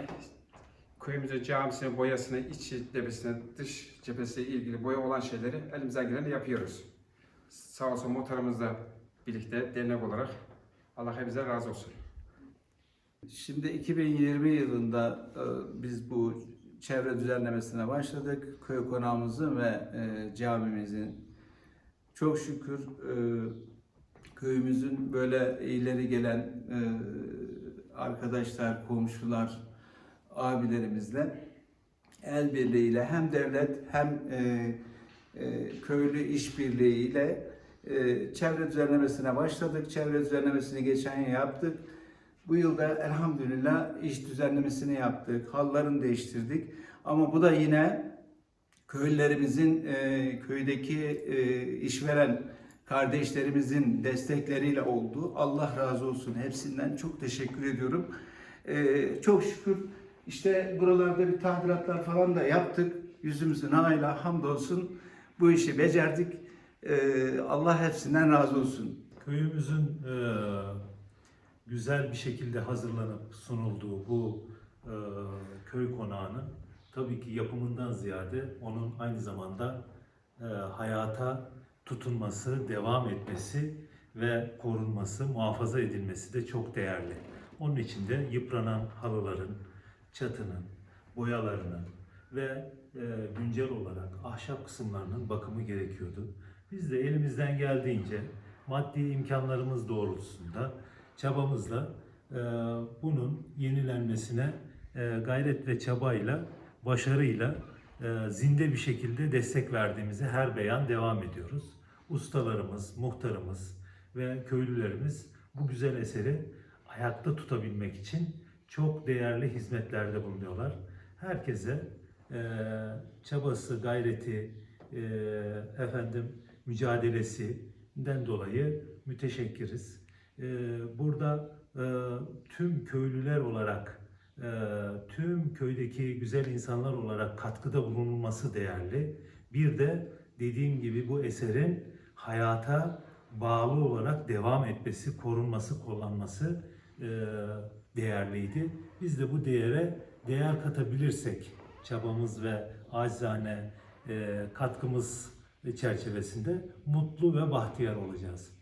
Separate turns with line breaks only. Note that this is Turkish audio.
Hepinizden. Köyümüzün camisine, boyasına, iç cephesine, dış cephesiyle ilgili boya olan şeyleri elimizden geleni yapıyoruz. Sağ olsun muhtarımızla birlikte dernek olarak Allah hepinize razı olsun.
Şimdi 2020 yılında e, biz bu çevre düzenlemesine başladık. Köy konağımızın ve e, camimizin. Çok şükür e, köyümüzün böyle ileri gelen arkadaşlar, komşular, abilerimizle el birliğiyle hem devlet hem e, e, köylü işbirliğiyle e, çevre düzenlemesine başladık. Çevre düzenlemesini geçen yıl yaptık. Bu yılda elhamdülillah iş düzenlemesini yaptık, hallarını değiştirdik. Ama bu da yine köylülerimizin, e, köydeki e, işveren kardeşlerimizin destekleriyle oldu. Allah razı olsun hepsinden çok teşekkür ediyorum. E, çok şükür işte buralarda bir tadilatlar falan da yaptık. Yüzümüzün ağıyla hamdolsun bu işi becerdik. E, Allah hepsinden razı olsun.
Köyümüzün e, güzel bir şekilde hazırlanıp sunulduğu bu e, köy konağının tabii ki yapımından ziyade onun aynı zamanda e, hayata tutunması, devam etmesi ve korunması, muhafaza edilmesi de çok değerli. Onun için de yıpranan halıların, çatının, boyalarının ve e, güncel olarak ahşap kısımlarının bakımı gerekiyordu. Biz de elimizden geldiğince maddi imkanlarımız doğrultusunda çabamızla e, bunun yenilenmesine e, gayret ve çabayla, başarıyla e, zinde bir şekilde destek verdiğimizi her beyan devam ediyoruz. Ustalarımız, muhtarımız ve köylülerimiz bu güzel eseri ayakta tutabilmek için çok değerli hizmetlerde bulunuyorlar. Herkese e, çabası, gayreti, e, efendim mücadelesinden dolayı müteşekkiriz. E, burada e, tüm köylüler olarak, e, tüm köydeki güzel insanlar olarak katkıda bulunulması değerli. Bir de dediğim gibi bu eserin hayata bağlı olarak devam etmesi, korunması, kullanması e, değerliydi. Biz de bu değere değer katabilirsek çabamız ve acizane e, katkımız çerçevesinde mutlu ve bahtiyar olacağız.